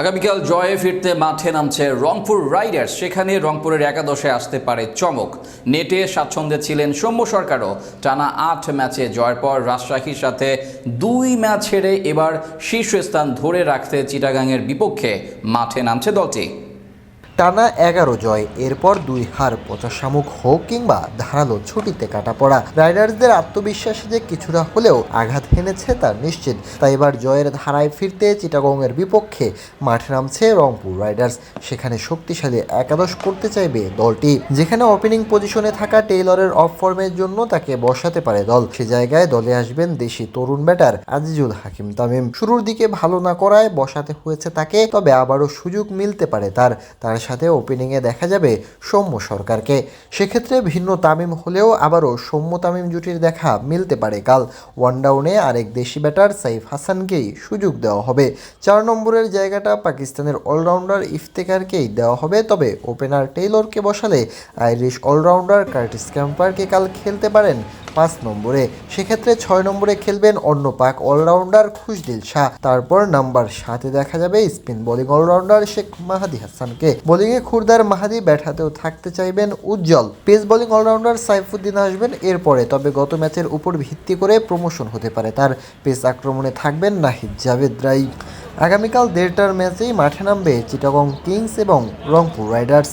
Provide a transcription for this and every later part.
আগামীকাল জয়ে ফিরতে মাঠে নামছে রংপুর রাইডার্স। সেখানে রংপুরের একাদশে আসতে পারে চমক। নেটে স্বাচ্ছন্দ্যে ছিলেন সৌম্য সরকারও। টানা আট ম্যাচে জয়ের পর রাজশাহীর সাথে দুই ম্যাচ হেরে এবার শীর্ষস্থান ধরে রাখতে চিটাগাংয়ের বিপক্ষে মাঠে নামছে দলটি। টানা এগারো জয়, এরপর দুই হার পচা শামুক হোক কিংবা ধারালো ছুটিতে কাটা পড়া। রাইডার্সদের আত্মবিশ্বাসে যে কিছুটা হলেও আঘাত হেনেছে তার নিশ্চিত। তাই এবার জয়ের ধারায় ফিরতে চিটাগংয়ের বিপক্ষে মাঠে নামছে রংপুর রাইডার্স। সেখানে শক্তিশালী একাদশ করতে চাইবে দলটি। যেখানে ওপেনিং পজিশনে থাকা টেইলরের অফ ফর্মের জন্য তাকে বসাতে পারে দল। সে জায়গায় দলে আসবেন দেশি তরুণ ব্যাটার আজিজুল হাকিম তামিম। শুরুর দিকে ভালো না করায় বসাতে হয়েছে তাকে, তবে আবারও সুযোগ মিলতে পারে তার। তার সাথে ওপেনিংয়ে দেখা যাবে সৌম্য সরকারকে। সেক্ষেত্রে ভিন্ন তামিম হলেও আবারও সৌম্য তামিম জুটির দেখা মিলতে পারে কাল। ওয়ানডাউনে আরেক দেশি ব্যাটার সাইফ হাসানকেই সুযোগ দেওয়া হবে। চার নম্বরের জায়গাটা পাকিস্তানের অলরাউন্ডার ইফতেকারকেই দেওয়া হবে, তবে ওপেনার টেইলরকে বসালে আইরিশ অলরাউন্ডার কার্টিস ক্যাম্পারকে কাল খেলতে পারেন পাঁচ নম্বরে। সেক্ষেত্রে ছয় নম্বরে খেলবেন অন্য পাক অলরাউন্ডার খুশদিল শাহ। তারপর নাম্বার সাতে দেখা যাবে spin bowling allrounder Sheikh Mahadi হাসানকে। বোলিংয়ে খুরদার মাহাদি ব্যাট হাতেও থাকতে চাইবেন উজ্জ্বল। পেস বোলিং অলরাউন্ডার সাইফুদ্দিন আসবেন এরপরে, তবে গত ম্যাচের উপর ভিত্তি করে প্রমোশন হতে পারে তার। পেস আক্রমণে থাকবেন নাহিদ জাভেদ রাই আগামীকাল দেড়টার ম্যাচেই মাঠে নামবে চিটাগং কিংস এবং রংপুর রাইডার্স।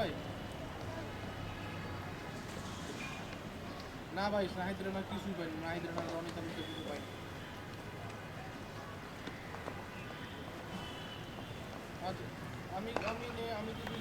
ভাই না ভাই সাহিত্যের না কিছুই পাইনি নাহিদের না রনিত আমি তো কিছু পাইনি আচ্ছা আমি আমি নে- আমি কিছুই